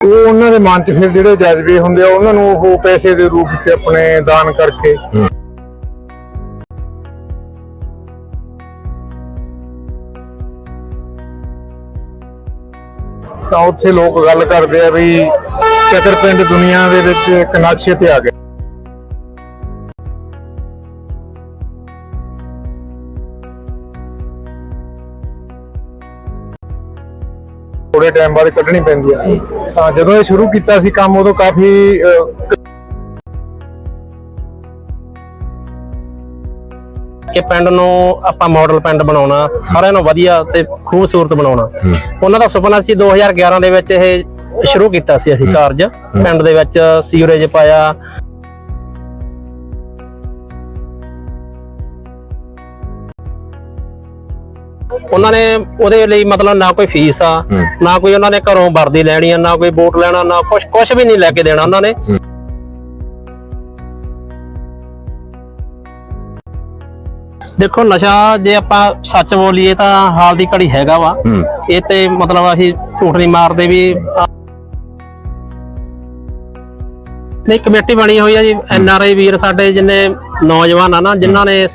ਉਹ ਉਹਨਾਂ ਦੇ ਮਨ 'ਚ ਫਿਰ ਜਿਹੜੇ ਜਜ਼ਬੇ ਹੁੰਦੇ ਆ ਉਹਨਾਂ ਨੂੰ ਉਹ ਪੈਸੇ ਦੇ ਰੂਪ 'ਚ ਆਪਣੇ ਦਾਨ ਕਰਕੇ। ਤਾਂ ਉੱਥੇ ਲੋਕ ਗੱਲ ਕਰਦੇ ਆ ਵੀ ਚੱਕਰ ਪਿੰਡ ਦੁਨੀਆ ਦੇ ਵਿੱਚ ਇੱਕ ਨਕਸ਼ੇ ਤੇ ਆ ਗਿਆ ਥੋੜੇ ਟਾਈਮ ਬਾਅਦ ਕੱਢਣੀ ਪੈਂਦੀ ਆ ਤਾਂ ਜਦੋਂ ਇਹ ਸ਼ੁਰੂ ਕੀਤਾ ਸੀ ਕੰਮ ਉਦੋਂ ਕਾਫੀ ਕਿ ਪਿੰਡ ਨੂੰ ਆਪਾਂ ਮਾਡਲ ਪਿੰਡ ਬਣਾਉਣਾ ਸਾਰਿਆਂ ਨੂੰ ਵਧੀਆ ਤੇ ਖੂਬਸੂਰਤ ਬਣਾਉਣਾ। ਉਹਨਾਂ ਦਾ ਸੁਪਨਾ ਸੀ 2011 ਦੇ ਵਿੱਚ ਇਹ ਸ਼ੁਰੂ ਕੀਤਾ ਸੀ ਅਸੀਂ ਕਾਰਜ। ਪਿੰਡ ਦੇ ਵਿੱਚ ਸੀਵਰੇਜ ਪਾਇਆ ਉਹਨਾਂ ਨੇ ਉਹਦੇ ਲਈ ਮਤਲਬ ਨਾ ਕੋਈ ਫੀਸ ਆ ਨਾ ਕੋਈ ਉਹਨਾਂ ਨੇ ਘਰੋਂ ਵਰਦੀ ਲੈਣੀ ਆ ਨਾ ਕੋਈ ਬੂਟ ਲੈਣਾ ਨਾ ਕੁਝ ਕੁਝ ਵੀ ਨਹੀਂ ਲੈ ਕੇ ਦੇਣਾ ਉਹਨਾਂ ਨੇ। ਦੇਖੋ ਨਸ਼ਾ ਜੇ ਆਪਾਂ ਸੱਚ ਬੋਲੀਏ ਤਾਂ ਹਾਲ ਦੀ ਘੜੀ ਹੈਗਾ ਵਾ। ਇਹ ਤੇ ਮਤਲਬ ਅਸੀਂ ਝੂਠ ਨਹੀਂ ਮਾਰਦੇ ਵੀ ਨਹੀਂ ਕਮੇਟੀ ਬਣੀ ਹੋਈ ਆ ਜੀ ਐਨ ਆਰ ਆਈ ਵੀਰ ਸਾਡੇ ਜਿੰਨੇ ਨੌਜਵਾਨ ਆ ਨਾ ਜਿਨ੍ਹਾਂ ਨੇ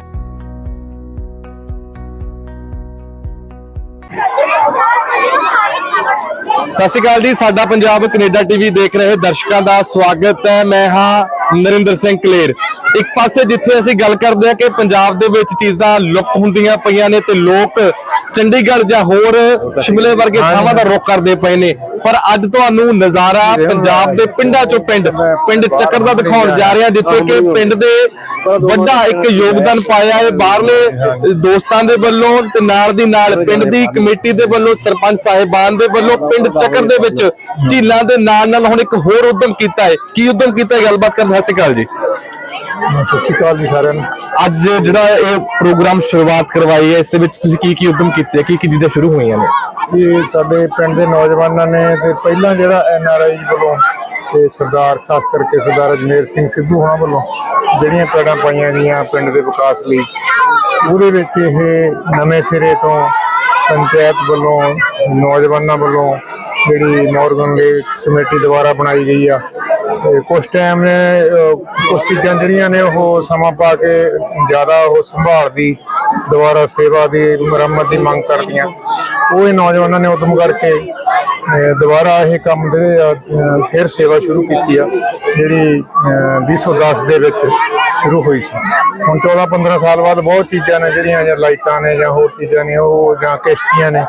ਸਤਿ ਸ਼੍ਰੀ ਅਕਾਲ ਜੀ, ਸਾਡਾ ਪੰਜਾਬ ਕੈਨੇਡਾ ਟੀਵੀ ਦੇਖ ਰਹੇ ਦਰਸ਼ਕਾਂ ਦਾ ਸਵਾਗਤ ਹੈ। ਮੈਂ ਹਾਂ ਨਰਿੰਦਰ ਸਿੰਘ ਕਲੇਰ। ਇੱਕ ਪਾਸੇ ਜਿੱਥੇ ਅਸੀਂ ਗੱਲ ਕਰਦੇ ਹਾਂ ਕਿ ਪੰਜਾਬ ਦੇ ਵਿੱਚ ਚੀਜ਼ਾਂ ਲੁਪਤ ਹੁੰਦੀਆਂ ਪਈਆਂ ਨੇ ਤੇ ਲੋਕ ਚੰਡੀਗੜ੍ਹ ਜਾਂ ਹੋਰ ਸ਼ਿਮਲੇ ਵਰਗੇ ਥਾਵਾਂ ਦਾ ਰੁਖ ਕਰਦੇ ਪਏ ਨੇ। ਪਰ ਅੱਜ ਤੁਹਾਨੂੰ ਨਜ਼ਾਰਾ ਪੰਜਾਬ ਦੇ ਪਿੰਡਾਂ ਚੋਂ ਪਿੰਡ ਪਿੰਡ ਚੱਕਰ ਦਾ ਦਿਖਾਉਣ ਜਾ ਰਹੇ ਜਿੱਥੇ ਕਿ ਪਿੰਡ ਦੇ ਵੱਡਾ ਇੱਕ ਯੋਗਦਾਨ ਪਾਇਆ ਹੈ। ਬਾਹਰਲੇ ਦੋਸਤਾਂ ਦੇ ਵੱਲੋਂ ਤੇ ਨਾਲ ਦੀ ਨਾਲ ਪਿੰਡ ਦੀ ਕਮੇਟੀ ਦੇ ਵੱਲੋਂ ਸਰਪੰਚ ਸਾਹਿਬਾਨ ਦੇ ਵੱਲੋਂ ਪਿੰਡ ਚੱਕਰ ਦੇ ਵਿੱਚ ਝੀਲਾਂ ਦੇ ਨਾਲ ਨਾਲ ਹੁਣ ਇੱਕ ਹੋਰ ਉਦਮ ਕੀਤਾ ਹੈ। ਕੀ ਉਦਮ ਕੀਤਾ ਹੈ? ਗੱਲਬਾਤ ਕਰਨ ਸਤਿ ਸ਼੍ਰੀ ਅਕਾਲ ਜੀ। ਸਤਿ ਸ਼੍ਰੀ ਅਕਾਲ ਜੀ ਸਾਰਿਆਂ ਨੂੰ। ਅੱਜ ਜਿਹੜਾ ਇਹ ਪ੍ਰੋਗਰਾਮ ਸ਼ੁਰੂਆਤ ਕਰਵਾਈ ਹੈ, ਇਸ ਦੇ ਵਿੱਚ ਤੁਸੀਂ ਕੀ ਕੀ ਉਦਮ ਕੀਤੇ, ਕੀ ਕੀ ਚੀਜ਼ਾਂ ਸ਼ੁਰੂ ਹੋਈਆਂ ਨੇ? ਇਹ ਸਾਡੇ ਪਿੰਡ ਦੇ ਨੌਜਵਾਨਾਂ ਨੇ ਤੇ ਪਹਿਲਾਂ ਜਿਹੜਾ ਐਨ ਆਰ ਆਈ ਵੱਲੋਂ ਤੇ ਸਰਦਾਰ, ਖਾਸ ਕਰਕੇ ਸਰਦਾਰ ਅਜਮੇਰ ਸਿੰਘ ਸਿੱਧੂ ਹੋਣਾ ਵੱਲੋਂ ਜਿਹੜੀਆਂ ਪੈੜਾਂ ਪਾਈਆਂ ਗਈਆਂ ਪਿੰਡ ਦੇ ਵਿਕਾਸ ਲਈ, ਉਹਦੇ ਵਿੱਚ ਇਹ ਨਵੇਂ ਸਿਰੇ ਤੋਂ ਪੰਚਾਇਤ ਵੱਲੋਂ, ਨੌਜਵਾਨਾਂ ਵੱਲੋਂ ਜਿਹੜੀ ਮੌਰਗਨ ਦੇ ਕਮੇਟੀ ਦੁਆਰਾ ਬਣਾਈ ਗਈ ਆ ਤੇ ਕੁਝ ਟਾਈਮ ਨੇ ਕੁਝ ਚੀਜ਼ਾਂ ਜਿਹੜੀਆਂ ਨੇ ਉਹ ਸਮਾਂ ਪਾ ਕੇ ਜ਼ਿਆਦਾ ਉਹ ਸੰਭਾਲ ਦੀ ਦੁਬਾਰਾ ਸੇਵਾ ਦੀ ਮੁਰੰਮਤ ਦੀ ਮੰਗ ਕਰਦੀਆਂ। ਉਹ ਇਹ ਨੌਜਵਾਨਾਂ ਨੇ ਉਦਮ ਕਰਕੇ ਦੁਬਾਰਾ ਇਹ ਕੰਮ ਜਿਹੜੇ ਆ, ਫਿਰ ਸੇਵਾ ਸ਼ੁਰੂ ਕੀਤੀ ਆ ਜਿਹੜੀ ਅਹ, 2010 ਦੇ ਵਿੱਚ ਸ਼ੁਰੂ ਹੋਈ ਸੀ। ਹੁਣ 14 15 ਸਾਲ ਬਾਅਦ ਬਹੁਤ ਚੀਜ਼ਾਂ ਨੇ ਜਿਹੜੀਆਂ ਜਾਂ ਲਾਈਟਾਂ ਨੇ ਜਾਂ ਹੋਰ ਚੀਜ਼ਾਂ ਨੇ ਉਹ ਜਾਂ ਕਿਸ਼ਤੀਆਂ ਨੇ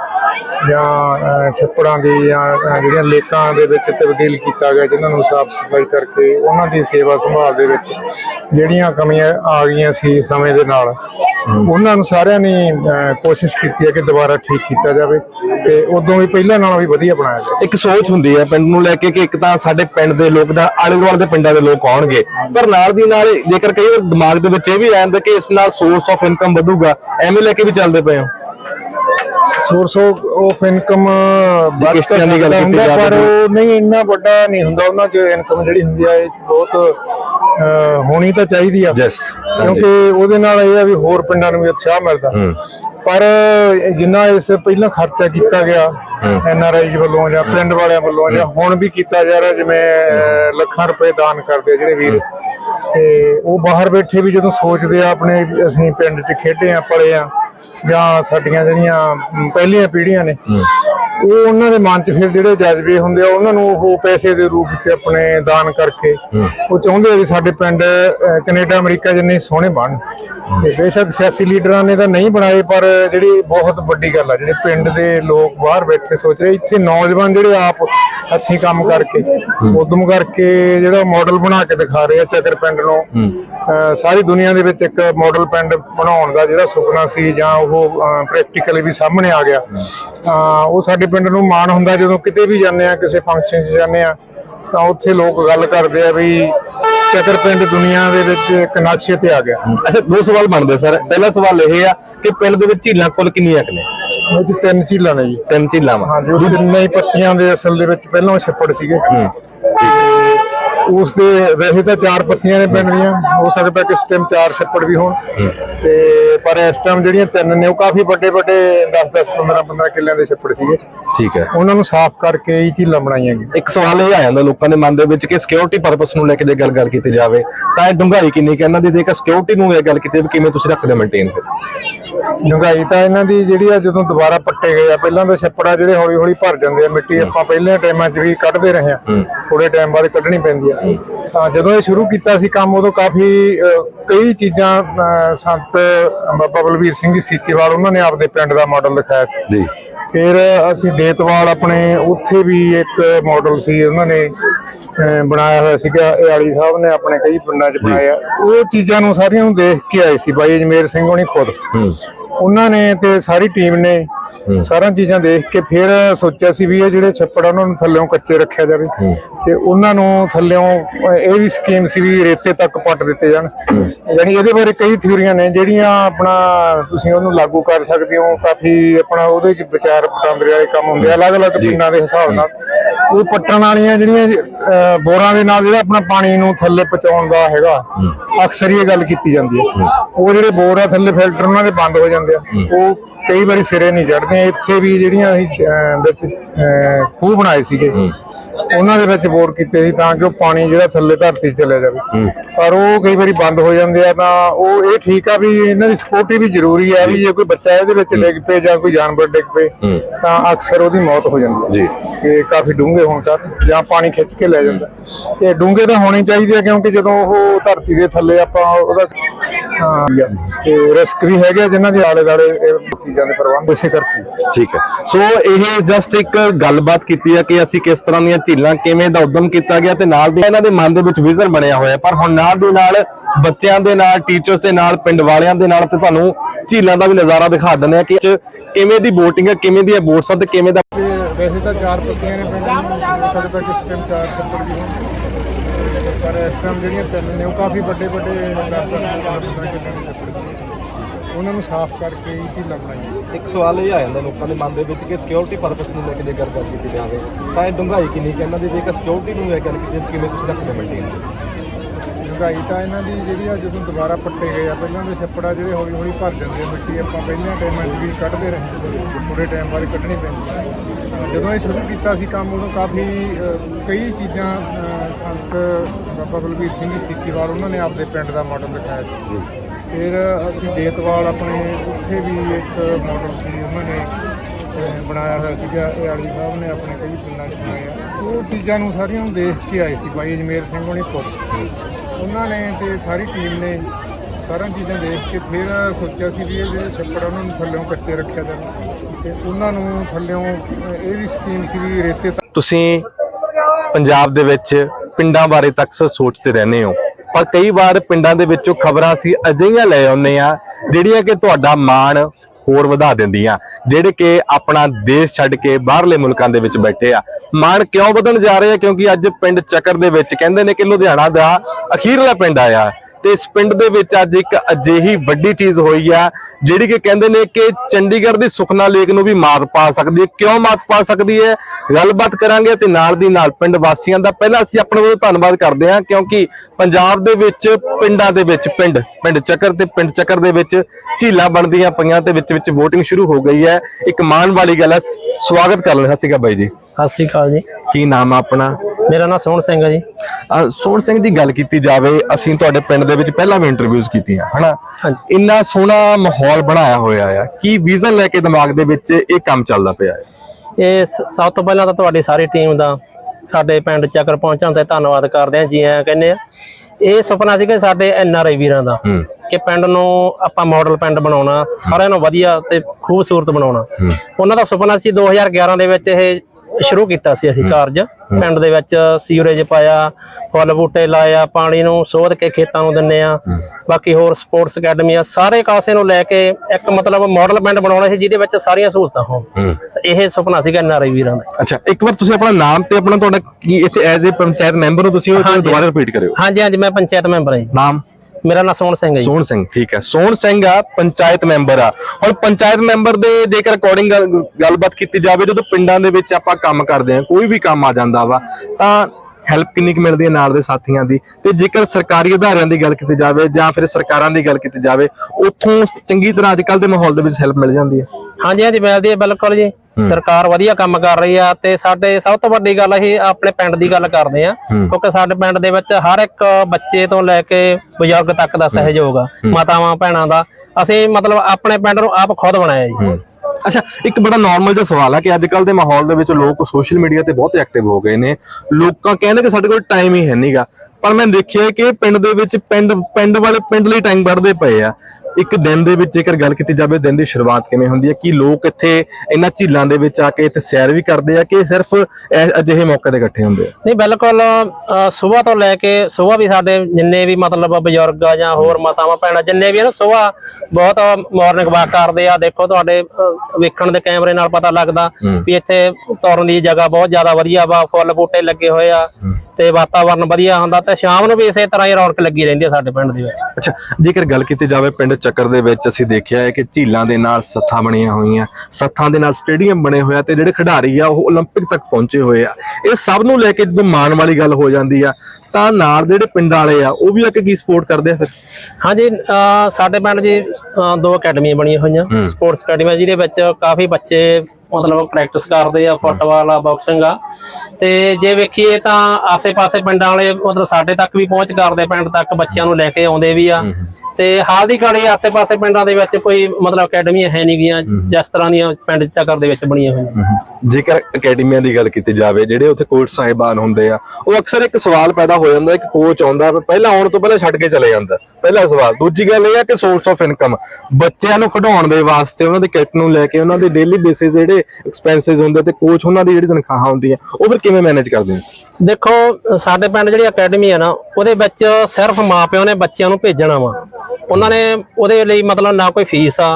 ਜਾਂ ਛੱਪੜਾਂ ਦੀ ਜਾਂ ਜਿਹੜੀਆਂ ਲੇਕਾਂ ਦੇ ਵਿੱਚ ਤਬਦੀਲ ਕੀਤਾ ਗਿਆ ਜਿਨ੍ਹਾਂ ਨੂੰ ਸਾਫ਼ ਸਫ਼ਾਈ ਕਰਕੇ ਉਹਨਾਂ ਦੀ ਸੇਵਾ ਸੰਭਾਲ ਦੇ ਵਿੱਚ ਜਿਹੜੀਆਂ ਕਮੀਆਂ ਆ ਗਈਆਂ ਸੀ ਸਮੇਂ ਦੇ ਨਾਲ ਉਹਨਾਂ ਨੂੰ ਸਾਰਿਆਂ ਨੇ ਕੋਸ਼ਿਸ਼ ਕੀਤੀ ਹੈ ਕਿ ਦੁਬਾਰਾ ਠੀਕ ਕੀਤਾ ਜਾਵੇ ਤੇ ਉਦੋਂ ਵੀ ਪਹਿਲਾਂ ਨਾਲੋਂ ਵੀ ਵਧੀਆ ਬਣਾਇਆ ਜਾਵੇ। ਇੱਕ ਸੋਚ ਹੁੰਦੀ ਹੈ ਪਿੰਡ ਨੂੰ ਲੈ ਕੇ ਕਿ ਇੱਕ ਤਾਂ ਸਾਡੇ ਪਿੰਡ ਦੇ ਲੋਕ ਦਾ ਆਲੇ ਦੁਆਲੇ ਦੇ ਪਿੰਡਾਂ ਦੇ ਲੋਕ ਆਉਣਗੇ ਪਰ ਨਾਲ ਦੀ ਨਾਲ ਜੇਕਰ ਕਈ ਵਾਰ ਦਿਮਾਗ ਦੇ ਵਿੱਚ ਇਹ ਵੀ ਆ ਜਾਂਦਾ ਕਿ ਇਸ ਨਾਲ ਸੋਰਸ ਆਫ ਇਨਕਮ ਵਧੂਗਾ ਐਵੇਂ ਲੈ ਕੇ ਵੀ ਚੱਲਦੇ ਪਏ ਹੋ। ਸੋਰਸ ਆਫ ਇਨਕਮ ਕਿਸ਼ਤੀਆਂ ਦੀ ਗੱਲ ਕੀਤੀ ਜਾਵੇ ਪਰ ਉਹ ਨਹੀਂ ਇੰਨਾ ਵੱਡਾ ਨਹੀਂ ਹੁੰਦਾ ਉਹਨਾਂ 'ਚ ਇਨਕਮ ਜਿਹੜੀ ਹੁੰਦੀ ਆ ਇਹ ਬਹੁਤ ਹੋਣੀ ਤਾਂ ਚਾਹੀਦੀ ਆ। ਯੈਸ ਕਿਉਂਕਿ ਉਹਦੇ ਨਾਲ ਇਹ ਆ ਵੀ ਹੋਰ ਪਿੰਡਾਂ ਨੂੰ ਵੀ ਉਤਸ਼ਾਹ ਮਿਲਦਾ। ਪਰ ਜਿੰਨਾ ਇਸ ਪਹਿਲਾਂ ਖਰਚਾ ਕੀਤਾ ਗਿਆ ਐਨ ਆਰ ਆਈ ਵੱਲੋਂ ਜਾਂ ਪਿੰਡ ਵਾਲਿਆਂ ਵੱਲੋਂ ਜਾਂ ਹੁਣ ਵੀ ਕੀਤਾ ਜਾ ਰਿਹਾ ਜਿਵੇਂ ਲੱਖਾਂ ਰੁਪਏ ਦਾਨ ਕਰਦੇ ਜਿਹੜੇ ਵੀਰ। ਤੇ ਉਹ ਬਾਹਰ ਬੈਠੇ ਵੀ ਜਦੋਂ ਸੋਚਦੇ ਆ ਆਪਣੇ ਅਸੀਂ ਪਿੰਡ 'ਚ ਖੇਡੇ ਆ ਪਲੇ ਆ ਜਾਂ ਸਾਡੀਆਂ ਜਿਹੜੀਆਂ ਪਹਿਲੀਆਂ ਪੀੜ੍ਹੀਆਂ ਨੇ ਉਹ ਉਹਨਾਂ ਦੇ ਮਨ 'ਚ ਫਿਰ ਜਿਹੜੇ ਜਜ਼ਬੇ ਹੁੰਦੇ ਆ ਉਹਨਾਂ ਨੂੰ ਉਹ ਪੈਸੇ ਦੇ ਰੂਪ 'ਚ ਆਪਣੇ ਦਾਨ ਕਰਕੇ ਉਹ ਚਾਹੁੰਦੇ ਆ ਵੀ ਸਾਡੇ ਪਿੰਡ ਕੈਨੇਡਾ ਅਮਰੀਕਾ ਜਿੰਨੇ ਸੋਹਣੇ ਬਣ। ਤੇ ਬੇਸ਼ੱਕ ਸਿਆਸੀ ਲੀਡਰਾਂ ਨੇ ਤਾਂ ਨਹੀਂ ਬਣਾਏ ਪਰ ਜਿਹੜੀ ਬਹੁਤ ਵੱਡੀ ਗੱਲ ਆ ਜਿਹੜੇ ਪਿੰਡ ਦੇ ਲੋਕ ਬਾਹਰ ਬੈਠੇ ਸੋਚ ਰਹੇ ਇੱਥੇ ਨੌਜਵਾਨ ਜਿਹੜੇ ਆਪ ਹੱਥੀਂ ਕੰਮ ਕਰਕੇ ਉਦਮ ਕਰਕੇ ਜਿਹੜਾ ਮਾਡਲ ਬਣਾ ਕੇ ਦਿਖਾ ਰਹੇ ਆ ਚੱਕਰ ਪਿੰਡ ਨੂੰ। ਸਾਰੀ ਦੁਨੀਆ ਦੇ ਵਿੱਚ ਇੱਕ ਮਾਡਲ ਪਿੰਡ ਬਣਾਉਣ ਦਾ ਜਿਹੜਾ ਸੁਪਨਾ ਸੀ ਜਾਂ ਉਹ ਪ੍ਰੈਕਟੀਕਲੀ ਵੀ ਸਾਹਮਣੇ ਆ ਗਿਆ। ਉਹ ਸਾਡੇ ਪਿੰਡ ਨੂੰ ਮਾਣ ਹੁੰਦਾ ਜਦੋਂ ਕਿਤੇ ਵੀ ਜਾਂਦੇ ਆ ਕਿਸੇ ਫੰਕਸ਼ਨ 'ਚ ਜਾਂਦੇ ਆ ਤਾਂ ਉੱਥੇ ਲੋਕ ਗੱਲ ਕਰਦੇ ਆ ਵੀ ਚੱਕਰ ਪਿੰਡ ਦੁਨੀਆ ਦੇ ਵਿੱਚ ਇੱਕ ਨਕਸ਼ੇ ਤੇ ਆ ਗਿਆ। ਅੱਛਾ ਦੋ ਸਵਾਲ ਬਣਦੇ ਸਰ। ਪਹਿਲਾ ਸਵਾਲ ਇਹ ਆ ਕਿ ਪਿੰਡ ਦੇ ਵਿੱਚ ਝੀਲਾਂ ਕੁੱਲ ਕਿੰਨੀਆਂ ਕੁ ਨੇ? ਇਹ 'ਚ ਤਿੰਨ ਝੀਲਾਂ ਨੇ ਜੀ। ਤਿੰਨ ਝੀਲਾਂ ਵਾ। ਹਾਂਜੀ ਉਹ ਤਿੰਨੇ ਹੀ ਪੱਤੀਆਂ ਦੇ ਅਸਲ ਦੇ ਵਿੱਚ ਪਹਿਲਾਂ ਛੱਪੜ ਸੀਗੇ। ਤੇ ਉਸ ਦੇ ਵੈਸੇ ਤਾਂ ਚਾਰ ਪੱਤੀਆਂ ਨੇ ਪਿੰਡ ਦੀਆਂ ਹੋ ਸਕਦਾ ਕਿ ਇਸ ਟਾਈਮ ਚਾਰ ਛੱਪੜ ਵੀ ਹੋਣ। ਤੇ ਪਰ ਇਸ ਟਾਈਮ ਜਿਹੜੀਆਂ ਤਿੰਨ ਨੇ ਉਹ ਕਾਫੀ ਵੱਡੇ ਵੱਡੇ 10 10 15 15 ਕਿੱਲਿਆਂ ਦੇ ਛੱਪੜ ਸੀਗੇ। ਠੀਕ ਹੈ। ਉਹਨਾਂ ਨੂੰ ਸਾਫ਼ ਕਰਕੇ ਇਹ ਝੀਲਾਂ ਬਣਾਈਆਂ ਗਈਆਂ। ਇੱਕ ਸਵਾਲ ਇਹ ਆ ਜਾਂਦਾ ਲੋਕਾਂ ਦੇ ਮਨ ਦੇ ਵਿੱਚ ਕਿ ਸਿਕਿਉਰਿਟੀ ਪਰਪਸ ਨੂੰ ਲੈ ਕੇ ਜੇ ਗੱਲ ਗੱਲ ਕੀਤੀ ਜਾਵੇ ਤਾਂ ਇਹ ਡੂੰਘਾਈ ਕਿੰਨੀ ਕਿ ਇਹਨਾਂ ਦੀ ਜੇਕਰ ਸਿਕਿਉਰਿਟੀ ਨੂੰ ਇਹ ਗੱਲ ਕੀਤੀ ਜਾਵੇ ਕਿਵੇਂ ਤੁਸੀਂ ਰੱਖਦੇ ਮੇਨਟੇਨ ਫਿਰ? ਡੂੰਘਾਈ ਤਾਂ ਇਹਨਾਂ ਦੀ ਜਿਹੜੀ ਆ ਜਦੋਂ ਦੁਬਾਰਾ ਪੱਟੇ ਗਏ ਆ ਪਹਿਲਾਂ ਤਾਂ ਛੱਪੜਾ ਜਿਹੜੇ ਹੌਲੀ ਹੌਲੀ ਭਰ ਜਾਂਦੇ ਆ ਮਿੱਟੀ ਆਪਾਂ ਪਹਿਲੇ ਟਾਈਮਾਂ 'ਚ ਵੀ ਕੱਢਦੇ ਰਹੇ ਆ। ਥੋੜੇ ਟਾਈਮ ਬਾਅਦ ਕੱਢਣੀ ਪੈਂਦੀ ਆ। ਤਾਂ ਜਦੋਂ ਇਹ ਸ਼ੁਰੂ ਕੀਤਾ ਸੀ ਕੰਮ ਉਦੋਂ ਕਾਫੀ ਕਈ ਚੀਜ਼ਾਂ ਸੰਤ ਬਾਬਾ ਬਲਵੀਰ ਸਿੰਘ ਸੀਚੇਵਾਲ ਉਹਨਾਂ ਨੇ ਆਪਦੇ ਪਿੰਡ ਦਾ ਮਾਡਲ ਲਿਖਾਇਆ ਸੀ। ਜੀ। ਫਿਰ ਅਸੀਂ ਦੇਤਵਾਲ ਆਪਣੇ ਉੱਥੇ ਵੀ ਇੱਕ ਮਾਡਲ ਸੀ ਉਹਨਾਂ ਨੇ ਬਣਾਇਆ ਹੋਇਆ ਸੀਗਾ। ਇਹ ਵਾਲੀ ਸਾਹਿਬ ਨੇ ਆਪਣੇ ਕਈ ਪਿੰਡਾਂ 'ਚ ਬਣਾਇਆ। ਉਹ ਚੀਜ਼ਾਂ ਨੂੰ ਸਾਰੀਆਂ ਨੂੰ ਦੇਖ ਕੇ ਆਏ ਸੀ ਬਾਈ ਅਜਮੇਰ ਸਿੰਘ ਹੋਣੀ ਖੁਦ। ਉਹਨਾਂ ਨੇ ਤੇ ਸਾਰੀ ਟੀਮ ਨੇ ਸਾਰੀਆਂ ਚੀਜ਼ਾਂ ਦੇਖ ਕੇ ਫਿਰ ਸੋਚਿਆ ਸੀ ਵੀ ਇਹ ਜਿਹੜੇ ਛੱਪੜ ਉਹਨਾਂ ਨੂੰ ਥੱਲਿਓਂ ਕੱਚੇ ਰੱਖਿਆ ਜਾਵੇ। ਤੇ ਉਹਨਾਂ ਨੂੰ ਅਹ, ਇਹ ਵੀ ਸਕੀਮ ਸੀ ਵੀ ਰੇਤੇ ਤੱਕ ਪੱਟ ਦਿੱਤੇ ਜਾਣ। ਯਾਨੀ ਇਹਦੇ ਬਾਰੇ ਕਈ ਥਿਊਰੀਆਂ ਨੇ ਜਿਹੜੀਆਂ ਆਪਣਾ ਤੁਸੀਂ ਉਹਨੂੰ ਲਾਗੂ ਕਰ ਸਕਦੇ ਹੋ ਕਾਫੀ ਆਪਣਾ ਉਹਦੇ ਚ ਵਿਚਾਰ ਪਟਾਂਦਰੇ ਵਾਲੇ ਕੰਮ ਹੁੰਦੇ ਆ ਅਲੱਗ-ਅਲੱਗ ਪਿੰਡਾਂ ਦੇ ਹਿਸਾਬ ਨਾਲ। ਉਹ ਪੱਟਣ ਵਾਲੀਆਂ ਜਿਹੜੀਆਂ ਬੋਰਾਂ ਦੇ ਨਾਲ ਜਿਹੜਾ ਆਪਣਾ ਪਾਣੀ ਨੂੰ ਥੱਲੇ ਪਹੁੰਚਾਉਣ ਦਾ ਹੈਗਾ ਅਕਸਰ ਇਹ ਗੱਲ ਕੀਤੀ ਜਾਂਦੀ ਹੈ। ਉਹ ਜਿਹੜੇ ਬੋਰ ਆ ਥੱਲੇ ਫਿਲਟਰ ਉਹਨਾਂ ਦੇ ਬੰਦ ਹੋ ਜਾਂਦੇ ਆ। ਉਹ ਕਈ ਵਾਰੀ ਸਿਰੇ ਨਹੀਂ ਚੜਦੇ ਇੱਥੇ ਵੀ ਜਿਹੜੀਆਂ ਅਸੀਂ ਵਿੱਚ ਖੂਹ ਬਣਾਏ ਸੀਗੇ ਉਹਨਾਂ ਦੇ ਵਿੱਚ ਬੋਰ ਕੀਤੇ ਸੀ ਤਾਂ ਕਿ ਉਹ ਪਾਣੀ ਜਿਹੜਾ ਥੱਲੇ ਧਰਤੀ ਚਲੇ ਜਾਵੇ। ਪਰ ਉਹ ਕਈ ਵਾਰੀ ਬੰਦ ਹੋ ਜਾਂਦੇ ਆ ਤਾਂ ਉਹ ਇਹ ਠੀਕ ਆ ਵੀ ਇਹਨਾਂ ਦੀ ਸਪੋਰਟੀ ਵੀ ਜ਼ਰੂਰੀ ਆ ਵੀ ਜੇ ਕੋਈ ਬੱਚਾ ਇਹਦੇ ਵਿੱਚ ਡਿੱਗ ਪਏ ਜਾਂ ਕੋਈ ਜਾਨਵਰ ਡਿੱਗ ਪਏ ਤਾਂ ਅਕਸਰ ਉਹਦੀ ਮੌਤ ਹੋ ਜਾਂਦੀ ਹੈ ਜੀ। ਕਿ ਕਾਫੀ ਡੂੰਘੇ ਹੋਣ ਕਾਰਨ ਜਾਂ ਪਾਣੀ ਖਿੱਚ ਕੇ ਲੈ ਜਾਂਦਾ। ਤੇ ਡੂੰਘੇ ਤਾਂ ਹੋਣੇ ਚਾਹੀਦੇ ਆ ਕਿਉਂਕਿ ਜਦੋਂ ਉਹ ਧਰਤੀ ਦੇ ਥੱਲੇ ਆਪਾਂ ਉਹਦਾ ਤੇ ਰਿਸਕ ਵੀ ਹੈਗੇ ਆ ਜਿਨ੍ਹਾਂ ਦੇ ਆਲੇ ਇਹ ਚੀਜ਼ਾਂ ਦੇ ਪ੍ਰਬੰਧ ਇਸੇ ਕਰਕੇ। ਠੀਕ ਹੈ। ਸੋ ਇਹ ਜਸਟ ਇੱਕ ਗੱਲਬਾਤ ਕੀਤੀ ਹੈ ਕਿ ਅਸੀਂ ਕਿਸ ਤਰ੍ਹਾਂ ਦੀਆਂ ਝੀਲਾਂ ਕਿਵੇਂ ਦਾ ਉਦਮ ਕੀਤਾ ਗਿਆ ਤੇ ਨਾਲ ਦੇ ਇਹਨਾਂ ਦੇ ਮਨ ਦੇ ਵਿੱਚ ਵਿਜ਼ਨ ਬਣਿਆ ਹੋਇਆ। ਪਰ ਹੁਣ ਨਾਲ ਦੇ ਨਾਲ ਬੱਚਿਆਂ ਦੇ ਨਾਲ ਟੀਚਰਸ ਦੇ ਨਾਲ, ਪਿੰਡ ਵਾਲਿਆਂ ਦੇ ਨਾਲ ਤੇ ਤੁਹਾਨੂੰ ਝੀਲਾਂ ਦਾ ਵੀ ਨਜ਼ਾਰਾ ਦਿਖਾ ਦਿੰਦੇ ਆ ਕਿ ਕਿਵੇਂ ਦੀ ਬੋਟਿੰਗ ਹੈ, ਕਿਵੇਂ ਦੀ ਬੋਟਸ ਤੇ ਕਿਵੇਂ ਦਾ ਵੈਸੇ ਤਾਂ ਚਾਰ ਪੱਤੀਆਂ ਨੇ ਪਿੰਡ ਦੀਆਂ ਹੋ ਇਸ ਟਾਈਮ ਚਾਰ ਛੱਪੜ ਵੀ ਹੋਣ। ਪਰ ਇਸ ਟਾਈਮ ਜਿਹੜੀਆਂ ਤਿੰਨ ਨੇ, ਉਹ ਕਾਫੀ ਵੱਡੇ ਵੱਡੇ 10 10 ਉਹਨਾਂ ਨੂੰ ਸਾਫ਼ ਕਰਕੇ ਹੀ ਝੀਲਾਂ ਬਣਾਈਆਂ ਇੱਕ ਸਵਾਲ ਇਹ ਆ ਜਾਂਦਾ ਲੋਕਾਂ ਦੇ ਮਨ ਦੇ ਵਿੱਚ ਕਿ ਸਿਕਿਉਰਿਟੀ ਪਰਪਸ ਨੂੰ ਲੈ ਕੇ ਜੇ ਗੱਲ ਗੱਲ ਕੀਤੀ ਜਾਵੇ ਤਾਂ ਇਹ ਡੂੰਘਾਈ ਕਿੰਨੀ ਕਿ ਇਹਨਾਂ ਦੀ ਜੇਕਰ ਸਿਕਿਉਰਿਟੀ ਨੂੰ ਲੈ ਕੇ ਗੱਲ ਕੀਤੀ ਜਾਵੇ, ਕਿਵੇਂ ਤੁਸੀਂ ਰੱਖਦੇ ਮੇਨਟੇਨ ਡੂੰਘਾਈ ਤਾਂ ਇਹਨਾਂ ਦੀ ਜਿਹੜੀ ਆ ਜਦੋਂ ਦੁਬਾਰਾ ਪੱਟੇ ਗਏ ਆ ਪਹਿਲਾਂ ਦੇ ਛੱਪੜਾ ਜਿਹੜੇ ਹੌਲੀ ਹੌਲੀ ਭਰ ਜਾਂਦੇ ਆ ਮਿੱਟੀ ਆਪਾਂ ਪਹਿਲਾਂ ਟਾਈਮਾਂ 'ਚ ਵੀ ਕੱਢਦੇ ਰਹੇ ਥੋੜੇ ਟਾਈਮ ਬਾਅਦ ਕੱਢਣੀ ਪੈਂਦੀ ਆ। ਜਦੋਂ ਇਹ ਸ਼ੁਰੂ ਕੀਤਾ ਸੀ ਕੰਮ ਉਦੋਂ ਕਾਫੀ ਕਈ ਚੀਜ਼ਾਂ ਸੰਤ ਬਾਬਾ ਬਲਵੀਰ ਸਿੰਘ ਜੀ ਸੀਚੇਵਾਲ ਉਹਨਾਂ ਨੇ ਆਪਦੇ ਪਿੰਡ ਦਾ ਮਾਡਲ ਦਿਖਾਇਆ ਸੀ। ਫਿਰ ਅਸੀਂ ਦੇਤਵਾਲ ਆਪਣੇ ਉੱਥੇ ਵੀ ਇੱਕ ਮਾਡਲ ਸੀ, ਉਹਨਾਂ ਨੇ ਬਣਾਇਆ ਹੋਇਆ ਸੀਗਾ। ਇਹ ਵਾਲੀ ਸਾਹਿਬ ਨੇ ਆਪਣੇ ਕਈ ਪਿੰਡਾਂ 'ਚ ਬਣਾਇਆ। ਉਹ ਚੀਜ਼ਾਂ ਨੂੰ ਸਾਰੀਆਂ ਨੂੰ ਦੇਖ ਕੇ ਆਏ ਸੀ ਬਾਈ ਅਜਮੇਰ ਸਿੰਘ ਹੋਣੀ ਖੁਦ ਉਹਨਾਂ ਨੇ ਤੇ ਸਾਰੀ ਟੀਮ ਨੇ ਸਾਰੀਆਂ ਚੀਜ਼ਾਂ ਦੇਖ ਕੇ ਫਿਰ ਸੋਚਿਆ ਸੀ ਵੀ ਇਹ ਜਿਹੜੇ ਛੱਪੜ ਉਹਨਾਂ ਨੂੰ ਥੱਲਿਓਂ ਕੱਚੇ ਰੱਖਿਆ ਜਾਵੇ। ਤੇ ਉਹਨਾਂ ਨੂੰ ਥੱਲਿਓਂ ਇਹ ਵੀ ਸਕੀਮ ਸੀ ਵੀ ਰੇਤੇ ਤੁਸੀਂ ਪੰਜਾਬ ਦੇ ਵਿੱਚ ਪਿੰਡਾਂ ਬਾਰੇ ਤੱਕ ਅਕਸਰ ਸੋਚਦੇ ਰਹਿੰਦੇ ਹੋ। ਪਰ ਕਈ ਵਾਰ ਪਿੰਡਾਂ ਦੇ ਵਿੱਚੋਂ ਖਬਰਾਂ ਅਸੀਂ ਅਜਿਹੀਆਂ ਲੈ ਆਉਂਦੇ ਆ ਜਿਹੜੀਆਂ ਕਿ ਤੁਹਾਡਾ ਮਾਣ ਹੋਰ ਵਧਾ ਦਿੰਦੀਆਂ, ਜਿਹੜੇ ਕਿ ਆਪਣਾ ਦੇਸ਼ ਛੱਡ ਕੇ ਬਾਹਰਲੇ ਮੁਲਕਾਂ ਦੇ ਵਿੱਚ ਬੈਠੇ ਆ। ਮਾਣ ਕਿਉਂ ਵਧਣ ਜਾ ਰਹੇ ਆ? ਕਿਉਂਕਿ ਅੱਜ ਪਿੰਡ ਚੱਕਰ ਦੇ ਵਿੱਚ ਕਹਿੰਦੇ ਨੇ ਕਿ ਲੁਧਿਆਣਾ ਦਾ ਅਖੀਰਲਾ ਪਿੰਡ ਆਇਆ। ਤੇ ਇਸ ਪਿੰਡ ਦੇ ਵਿੱਚ ਅੱਜ ਇੱਕ ਅਜਿਹੀ ਵੱਡੀ ਚੀਜ਼ ਹੋਈ ਆ, ਜਿਹੜੀ ਕਿ ਕਹਿੰਦੇ ਨੇ ਕਿ ਚੰਡੀਗੜ੍ਹ ਦੀ ਸੁਖਨਾ ਲੇਕ ਨੂੰ ਵੀ ਮਾਤ ਪਾ ਸਕਦੀ ਹੈ। ਕਿਉਂ ਮਾਤ ਪਾ ਸਕਦੀ ਹੈ? ਗੱਲਬਾਤ ਕਰਾਂਗੇ ਤੇ ਨਾਲ ਦੀ ਨਾਲ ਪਿੰਡ ਵਾਸੀਆਂ ਦਾ। ਪਹਿਲਾਂ ਅਸੀਂ ਆਪਣੇ ਵੱਲੋਂ ਧੰਨਵਾਦ ਕਰਦੇ ਹਾਂ, ਕਿਉਂਕਿ ਪੰਜਾਬ ਦੇ ਵਿੱਚ, ਪਿੰਡਾਂ ਦੇ ਵਿੱਚ, ਪਿੰਡ ਪਿੰਡ ਚੱਕਰ ਤੇ ਪਿੰਡ ਚੱਕਰ ਦੇ ਵਿੱਚ ਝੀਲਾਂ ਬਣਦੀਆਂ ਪਈਆਂ ਤੇ ਵਿੱਚ ਵਿੱਚ VOTING ਸ਼ੁਰੂ ਹੋ ਗਈ ਹੈ। ਇੱਕ ਮਾਣ ਵਾਲੀ ਗੱਲ ਹੈ, ਸਵਾਗਤ ਕਰ ਲੈਣਾ ਸੀਗਾ ਬਾਈ ਜੀ। ਸਤਿ ਸ੍ਰੀ ਅਕਾਲ ਜੀ। ਕੀ ਨਾਮ ਆ ਆਪਣਾ? ਮੇਰਾ ਨਾਮ ਸੋਹਣ ਸਿੰਘ ਹੈ ਜੀ। ਅਹ ਸੋਹਣ ਸਿੰਘ ਦੀ ਗੱਲ ਕੀਤੀ ਜਾਵੇ ਅਸੀਂ ਤੁਹਾਡੇ ਪਿੰਡ ਦੇ ਵਿੱਚ ਪਹਿਲਾਂ ਵੀ ਇੰਟਰਵਿਊਜ਼ ਕੀਤੀਆਂ ਹਨਾ? ਹਾਂਜੀ। ਇੰਨਾ ਸੋਹਣਾ ਮਾਹੌਲ ਬਣਾਇਆ ਹੋਇਆ ਆ। ਕੀ ਵਿਜ਼ਨ ਲੈ ਕੇ ਦਿਮਾਗ ਦੇ ਵਿੱਚ ਇਹ ਕੰਮ ਚੱਲਦਾ ਪਿਆ ਹੈ ਇਹ ਸ- ਸਭ ਤੋਂ ਪਹਿਲਾਂ ਤਾਂ ਤੁਹਾਡੀ ਸਾਰੀ ਟੀਮ ਦਾ ਸਾਡੇ ਪਿੰਡ ਚੱਕਰ ਪਹੁੰਚਣ ਤੇ ਧੰਨਵਾਦ ਕਰਦੇ ਹਾਂ ਜੀ ਆਇਆਂ ਕਹਿੰਦੇ ਆ। ਇਹ ਸੁਪਨਾ ਸੀਗਾ ਸਾਡੇ ਐਨ ਆਰ ਆਈ ਵੀਰਾਂ ਦਾ ਹੂੰ। ਕਿ ਪਿੰਡ ਨੂੰ ਆਪਾਂ ਮਾਡਲ ਪਿੰਡ ਬਣਾਉਣਾ ਸਾਰਿਆਂ ਨੂੰ ਵਧੀਆ ਤੇ ਖੂਬਸੂਰਤ ਬਣਾਉਣਾ। ਉਹਨਾਂ ਦਾ ਸੁਪਨਾ ਸੀ 2011 ਦੇ ਵਿੱਚ ਇਹ ਸ਼ੁਰੂ ਕੀਤਾ ਸੀ ਅਸੀਂ ਕਾਰਜ। ਪਿੰਡ ਦੇ ਵਿੱਚ ਸੀਵਰੇਜ ਪਾਇਆ ਫੁੱਲ ਬੂਟੇ ਲਾਇਆ ਪਾਣੀ ਨੂੰ ਸੋਧ ਕੇ ਖੇਤਾਂ ਨੂੰ ਦਿੰਨੇ ਆ। ਬਾਕੀ ਹੋਰ ਸਪੋਰਟਸ ਅਕੈਡਮੀ ਆ ਸਾਰੇ ਕਾਸੇ ਨੂੰ ਲੈ ਕੇ ਇੱਕ ਮਤਲਬ ਮਾਡਲ ਪਿੰਡ ਬਣਾਉਣਾ ਸੀ ਜਿਹਦੇ ਵਿੱਚ ਸਾਰੀਆਂ ਸਹੂਲਤਾਂ ਹੋਣ। ਇਹ ਸੁਪਨਾ ਸੀਗਾ ਐਨਆਰਆਈ ਵੀਰਾਂ ਦਾ। ਅੱਛਾ ਇੱਕ ਵਾਰ ਤੁਸੀਂ ਆਪਣਾ ਨਾਮ ਤੇ ਆਪਣਾ ਤੁਹਾਡਾ ਕੀ ਇੱਥੇ ਐਜ਼ ਅ ਪੰਚਾਇਤ ਮੈਂਬਰ ਹੋ ਤੁਸੀਂ ਉਹ। ਦੁਬਾਰਾ ਰਿਪੀਟ ਕਰਿਓ। ਹਾਂਜੀ ਹਾਂਜੀ ਮੈਂ ਪੰਚਾਇਤ ਮੈਂਬਰ ਹਾਂ ਜੀ। ਨਾਮ? ਮੇਰਾ ਨਾਮ ਸੋਹਣ ਸਿੰਘ ਹੈ ਜੀ। ਸੋਹਣ ਸਿੰਘ, ਠੀਕ ਹੈ। ਸੋਹਣ ਸਿੰਘ ਆ, ਪੰਚਾਇਤ ਮੈਂਬਰ ਆ। ਹੁਣ ਪੰਚਾਇਤ ਮੈਂਬਰ ਦੇ ਜੇਕਰ ਅਕੋਰਡਿੰਗ ਗੱਲਬਾਤ ਕੀਤੀ ਜਾਵੇ, ਜਦੋਂ ਪਿੰਡਾਂ ਦੇ ਵਿੱਚ ਆਪਾਂ ਕੰਮ ਕਰਦੇ ਆ ਕੋਈ ਵੀ ਕੰਮ ਆ ਜਾਂਦਾ ਵਾ, ਤਾਂ ਹੈਲਪ ਕਿੰਨੀ ਕੁ ਮਿਲਦੀ ਹੈ ਨਾਲ ਦੇ ਸਾਥੀਆਂ ਦੀ? ਤੇ ਜੇਕਰ ਸਰਕਾਰੀ ਅਦਾਰਿਆਂ ਦੀ ਗੱਲ ਕੀਤੀ ਜਾਵੇ ਜਾਂ ਫਿਰ ਸਰਕਾਰਾਂ ਦੀ ਗੱਲ ਕੀਤੀ ਜਾਵੇ, ਉੱਥੋਂ ਚੰਗੀ ਤਰ੍ਹਾਂ ਅੱਜ ਕੱਲ ਦੇ ਮਾਹੌਲ ਦੇ ਵਿੱਚ ਹੈਲਪ ਮਿਲ ਜਾਂਦੀ ਹੈ। ਹਾਂਜੀ ਹਾਂਜੀ ਮਿਲਦੀ ਹੈ ਬਿਲਕੁਲ ਜੀ। ਸਰਕਾਰ ਵਧੀਆ ਕੰਮ ਕਰ ਰਹੀ ਆ ਤੇ ਸਾਡੇ ਸਭ ਤੋਂ ਵੱਡੀ ਗੱਲ ਅਸੀਂ ਆਪਣੇ ਪਿੰਡ ਦੀ ਗੱਲ ਕਰਦੇ ਆ ਕਿਉਂਕਿ ਸਾਡੇ ਪਿੰਡ ਦੇ ਵਿੱਚ ਹਰ ਇੱਕ ਬੱਚੇ ਤੋਂ ਲੈ ਕੇ ਬਜ਼ੁਰਗ ਤੱਕ ਦਾ ਸਹਿਯੋਗ ਆ ਮਾਤਾਵਾਂ ਭੈਣਾਂ ਦਾ। ਅਸੀਂ ਮਤਲਬ ਆਪਣੇ ਪਿੰਡ ਨੂੰ ਆਪ ਖੁਦ ਬਣਾਇਆ ਜੀ। ਅੱਛਾ ਇੱਕ ਬੜਾ ਨਾਰਮਲ ਜਿਹਾ ਸਵਾਲ ਹੈ ਕਿ ਅੱਜ ਕੱਲ ਦੇ ਮਾਹੌਲ ਦੇ ਵਿੱਚ ਲੋਕ ਸੋਸ਼ਲ ਮੀਡੀਆ ਤੇ ਬਹੁਤ ਐਕਟਿਵ ਹੋ ਗਏ ਨੇ। ਲੋਕਾਂ ਕਹਿੰਦੇ ਕਿ ਸਾਡੇ ਕੋਲ ਟਾਈਮ ਹੀ ਹੈ ਨਹੀਂਗਾ ਪਰ ਮੈਂ ਦੇਖਿਆ ਕਿ ਪਿੰਡ ਦੇ ਵਿੱਚ ਪਿੰਡ ਪਿੰਡ ਵਾਲੇ ਪਿੰਡ ਲਈ ਟਾਈਮ ਕੱਢਦੇ ਪਏ ਆ। ਇੱਕ ਦਿਨ ਦੇ ਵਿੱਚ ਜੇਕਰ ਗੱਲ ਕੀਤੀ ਜਾਵੇ ਦਿਨ ਦੀ ਸ਼ੁਰੂਆਤ ਕਿਵੇਂ ਹੁੰਦੀ ਹੈ? ਕਿ ਲੋਕ ਇੱਥੇ ਇਹਨਾਂ ਝੀਲਾਂ ਦੇ ਵਿੱਚ ਆ ਕੇ ਇੱਥੇ ਸੈਰ ਵੀ ਕਰਦੇ ਆ ਕਿ ਸਿਰਫ ਅਜਿਹੇ ਮੌਕੇ ਤੇ ਇਕੱਠੇ ਹੁੰਦੇ ਆ? ਨਹੀਂ ਬਿਲਕੁਲ ਸਵੇਰ ਤੋਂ ਲੈ ਕੇ ਸਵੇਰ ਵੀ ਸਾਡੇ ਜਿੰਨੇ ਵੀ ਮਤਲਬ ਬਜ਼ੁਰਗ ਆ ਜਾਂ ਹੋਰ ਮਾਤਾਵਾਂ ਭੈਣਾਂ ਜਿੰਨੇ ਵੀ ਆ ਨਾ ਸਵੇਰ ਬਹੁਤ ਮਾਰਨਿੰਗ ਵਾਕ ਕਰਦੇ ਆ। ਦੇਖੋ ਤੁਹਾਡੇ ਵੇਖਣ ਦੇ ਕੈਮਰੇ ਨਾਲ ਪਤਾ ਲੱਗਦਾ ਵੀ ਇੱਥੇ ਤੁਰਨ ਦੀ ਜਗ੍ਹਾ ਬਹੁਤ ਜ਼ਿਆਦਾ ਵਧੀਆ ਵਾ ਫੁੱਲ ਬੂਟੇ ਲੱਗੇ ਹੋਏ ਆ ਤੇ ਵਾਤਾਵਰਨ ਵਧੀਆ ਹੁੰਦਾ ਤੇ ਸ਼ਾਮ ਨੂੰ ਵੀ ਇਸੇ ਤਰ੍ਹਾਂ ਹੀ ਰੌਣਕ ਲੱਗੀ ਰਹਿੰਦੀ ਆ ਸਾਡੇ ਪਿੰਡ ਦੇ ਵਿੱਚ। ਅੱਛਾ ਜੇਕਰ ਗੱਲ ਕੀਤੀ ਜਾਵੇ ਪਿੰਡ ਚੱਕਰ ਦੇ ਵਿੱਚ ਅਸੀਂ ਦੇਖਿਆ ਹੈ ਕਿ ਝੀਲਾਂ ਦੇ ਨਾਲ ਸੱਥਾਂ ਬਣੀਆਂ ਹੋਈਆਂ ਸੱਥਾਂ ਦੇ ਨਾਲ ਸਟੇਡੀਅਮ ਬਣੇ ਹੋਏ ਆ ਤੇ ਜਿਹੜੇ ਖਿਡਾਰੀ ਆ ਉਹ 올림픽 ਤੱਕ ਪਹੁੰਚੇ ਹੋਏ ਆ ਇਹ ਸਭ ਨੂੰ ਲੈ ਕੇ ਜਦੋਂ ਮਾਣ ਵਾਲੀ ਗੱਲ ਹੋ ਜਾਂਦੀ ਆ ਤਾਂ ਨਾਲ ਦੇ ਜਿਹੜੇ ਪਿੰਡ ਵਾਲੇ ਆ ਉਹ ਵੀ ਆ ਕੇ ਕੀ ਸਪੋਰਟ ਕਰਦੇ ਆ ਫਿਰ ਹਾਂਜੀ ਅਹ ਸਾਡੇ ਪਿੰਡ ਜੀ ਅਹ ਦੋ ਅਕੈਡਮੀਆਂ ਬਣੀਆਂ ਹੋਈਆਂ ਸਪੋਰਟਸ ਅਕੈਡਮੀ ਜਿਹਦੇ ਵਿੱਚ ਕਾਫੀ ਬੱਚੇ ਮਤਲਬ ਪ੍ਰੈਕਟਿਸ ਕਰਦੇ ਆ ਫੁੱਟਬਾਲ ਆ ਬਾਕਸਿੰਗ ਆ ਤੇ ਜੇ ਵੇਖੀਏ ਤਾਂ ਆਸੇ-ਪਾਸੇ ਪਿੰਡਾਂ ਵਾਲੇ ਮਤਲਬ ਸਾਡੇ ਤੱਕ ਵੀ ਪਹੁੰਚ ਕਰਦੇ ਪਿੰਡ ਤੱਕ ਬੱਚਿਆਂ ਨੂੰ ਲੈ ਕੇ ਆਉਂਦੇ ਵੀ ਆ ਤੇ ਹਾਲ ਦੀ ਘੜੀ ਆਸੇ-ਪਾਸੇ ਪਿੰਡਾਂ ਦੇ ਵਿੱਚ ਕੋਈ ਮਤਲਬ ਅਕੈਡਮੀਆਂ ਹੈ ਨਹੀਂ ਗੀਆਂ ਜਿਸ ਤਰ੍ਹਾਂ ਦੀਆਂ ਪਿੰਡ ਚੱਕਰ ਦੇ ਵਿੱਚ ਬਣੀਆਂ ਹੋਈਆਂ। ਜੇਕਰ ਅਕੈਡਮੀਆਂ ਦੀ ਗੱਲ ਕੀਤੀ ਜਾਵੇ ਜਿਹੜੇ ਉੱਥੇ ਕੋਚ ਸਾਹਿਬਾਨ ਹੁੰਦੇ ਆ ਉਹ ਅਕਸਰ ਇੱਕ ਸਵਾਲ ਪੈਦਾ ਹੋ ਜਾਂਦਾ ਇੱਕ ਕੋਚ ਆਉਂਦਾ ਪਹਿਲਾਂ ਆਉਣ ਤੋਂ ਪਹਿਲਾਂ ਛੱਡ ਕੇ ਚਲੇ ਜਾਂਦਾ। ਪਹਿਲਾ ਸਵਾਲ। ਦੂਜੀ ਗੱਲ ਇਹ ਆ ਕਿ ਸੋਰਸ ਆਫ ਇਨਕਮ ਬੱਚਿਆਂ ਨੂੰ ਖਿਡਾਉਣ ਦੇ ਵਾਸਤੇ ਉਹਨਾਂ ਦੇ ਕਿੱਟ ਨੂੰ ਲੈ ਕੇ ਉਹਨਾਂ ਦੇ ਡੇਲੀ ਬੇਸਿਸ ਜਿਹੜੇ ਐਕਸਪੈਂਸਸ ਹੁੰਦੇ ਤੇ ਕੋਚ ਉਹਨਾਂ ਦੀ ਜਿਹੜੀ ਤਨਖਾਹਾਂ ਹੁੰਦੀਆਂ ਉਹ ਫਿਰ ਕਿਵੇਂ ਮੈਨੇਜ ਕਰਦੇ ਨੇ? ਦੇਖੋ ਸਾਡੇ ਪਿੰਡ ਜਿਹੜੀ ਅਕੈਡਮੀ ਆ ਨਾ ਉਹਦੇ ਵਿੱਚ ਸਿਰਫ ਮਾਪਿਆਂ ਨੇ ਬੱਚਿਆਂ ਨੂੰ ਭੇਜਣਾ ਵਾ। ਉਹਨਾਂ ਨੇ ਉਹਦੇ ਲਈ ਮਤਲਬ ਨਾ ਕੋਈ ਫੀਸ ਆ